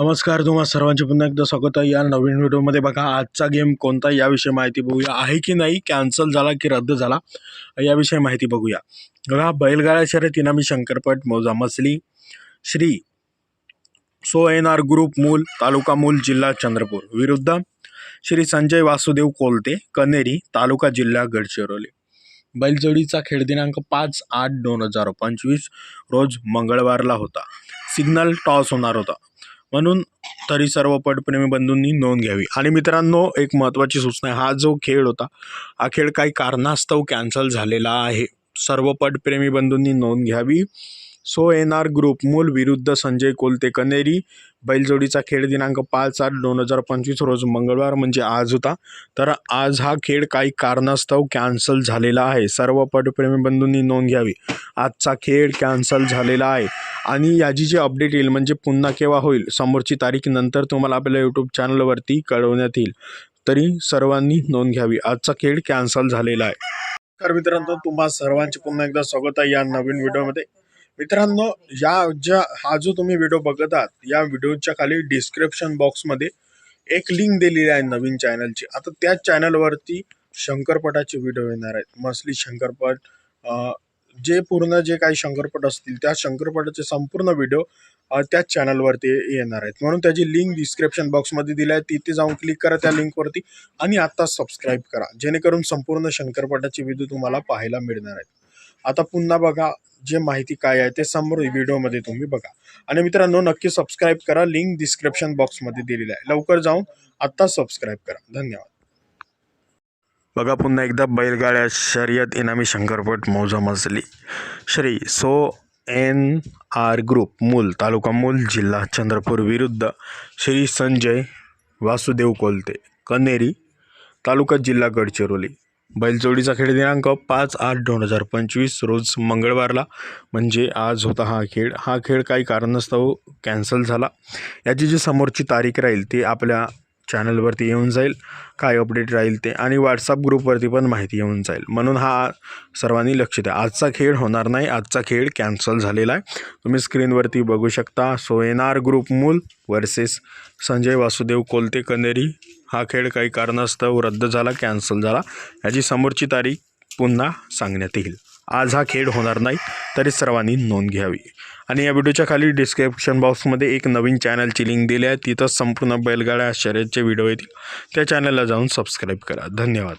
नमस्कार तुम्हा सर्वांचे पुन्हा एकदा स्वागत आहे. या नवीन व्हिडिओमध्ये बघा आजचा गेम कोणता याविषयी माहिती बघूया. आहे की नाही? कॅन्सल झाला की रद्द झाला? याविषयी माहिती बघूया. बघा बैलगाड्या शर्यतीनं मी शंकरपट मौजा मसली श्री सो एन आर ग्रुप मूल तालुका मूल जिल्हा चंद्रपूर. विरुद्ध श्री संजय वासुदेव कोलते कनेरी तालुका जिल्हा गडचिरोली. बैलजोडीचा खेळ दिनांक पाच आठ दोन हजार पंचवीस रोज मंगळवारला होता. सिग्नल टॉस होणार होता. म्हणून तरी सर्व पटप्रेमी बंधूंनी नोंद घ्यावी. आणि मित्रांनो एक महत्त्वाची सूचना हा जो खेळ होता हा खेळ काही कारणास्तव कॅन्सल झालेला आहे. सर्व पटप्रेमी बंधूंनी नोंद घ्यावी. सो एन आर ग्रुप मूल विरुद्ध संजय कोलते कनेरी. बैलजोडीचा खेळ दिनांक पाच आठ दोन हजार पंचवीस रोज मंगळवार म्हणजे आज होता. तर आज हा खेळ काही कारणास्तव कॅन्सल झालेला आहे. सर्व पटप्रेमी बंधूंनी नोंद घ्यावी. आजचा खेळ कॅन्सल झालेला आहे. आणि याची जी अपडेट येईल म्हणजे पुन्हा केव्हा होईल समोरची तारीख नंतर तुम्हाला आपल्या यूट्यूब चॅनलवरती कळवण्यात येईल. तरी सर्वांनी नोंद घ्यावी. आजचा खेळ कॅन्सल झालेला आहे. तर मित्रांनो तुम्हा सर्वांचे पुन्हा एकदा स्वागत आहे या नवीन व्हिडिओमध्ये. मित्रांनो या ज्या हा जो तुम्ही व्हिडिओ बघत आहात या व्हिडिओच्या खाली डिस्क्रिप्शन बॉक्समध्ये एक लिंक दिलेली आहे नवीन चॅनलची आता त्या चॅनलवरती शंकरपटाचे व्हिडिओ येणार आहेत. मसली शंकरपट जे पूर्ण जे काही शंकरपट असतील त्या शंकरपटाचे संपूर्ण व्हिडिओ त्याच चॅनलवरती येणार आहेत. म्हणून त्याची लिंक डिस्क्रिप्शन बॉक्समध्ये दिली आहे. तिथे जाऊन क्लिक करा त्या लिंकवरती आणि आत्ता सबस्क्राईब करा. जेणेकरून संपूर्ण शंकरपटाचे व्हिडिओ तुम्हाला पाहायला मिळणार आहेत. आता पुन्हा बघा जे माहिती काय आहे ते समोर व्हिडिओमध्ये तुम्ही बघा. आणि मित्रांनो नक्की सबस्क्राईब करा. लिंक डिस्क्रिप्शन बॉक्समध्ये दिलेली आहे. लवकर जाऊन आत्ता सबस्क्राईब करा. धन्यवाद. बघा पुन्हा एकदा बैलगाड्या शर्यत इनामी शंकरपट मौजा मजली. श्री सो एन आर ग्रुप मूल तालुका मूल जिल्हा चंद्रपूर विरुद्ध श्री संजय वासुदेव कोलते कनेरी तालुका जिल्हा गडचिरोली. बैलजोडीचा खेळ दिनांक पाच आठ दोन हजार पंचवीस रोज मंगळवारला. म्हणजे आज होता हा खेळ. हा खेळ काही कारणास्तव कॅन्सल झाला. याची जी समोरची तारीख राहील ती आपल्या चॅनलवरती येऊन जाईल. काय अपडेट राहील ते आणि व्हॉट्सअप ग्रुपवरती पण माहिती येऊन जाईल. म्हणून हा सर्वांनी लक्ष द्या आजचा खेळ होणार नाही. आजचा खेळ कॅन्सल झालेला आहे. तुम्ही स्क्रीनवरती बघू शकता. सो ग्रुप मूल वर्सेस संजय वासुदेव कोलते कनेरी. हा खेळ काही कारणास्तव रद्द झाला कॅन्सल झाला. याची समोरची तारीख पुन्हा सांगण्यात येईल. आज हा खेळ होणार नाही तरी सर्वांनी नोंद घ्यावी. आणि या व्हिडिओच्या खाली डिस्क्रिप्शन बॉक्समध्ये एक नवीन चॅनलची लिंक दिली आहे तिथं संपूर्ण बैलगाड्या शर्यतचे व्हिडिओ येतील. त्या चॅनलला जाऊन सबस्क्राईब करा. धन्यवाद.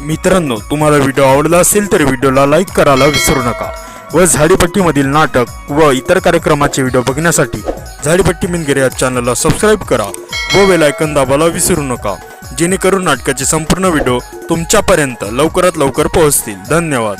मित्रांनो तुम्हाला व्हिडिओ आवडला असेल तर व्हिडिओला लाईक करायला विसरू नका. व झाडीपट्टीमधील नाटक व इतर कार्यक्रमाचे व्हिडिओ बघण्यासाठी झाडीपट्टी मिनगिरे या चॅनलला सबस्क्राईब करा व वेलायकन दाबाला दाबायला विसरू नका. जेणेकरून नाटकाचे संपूर्ण व्हिडिओ तुमच्यापर्यंत लवकरात लवकर पोहोचतील. धन्यवाद.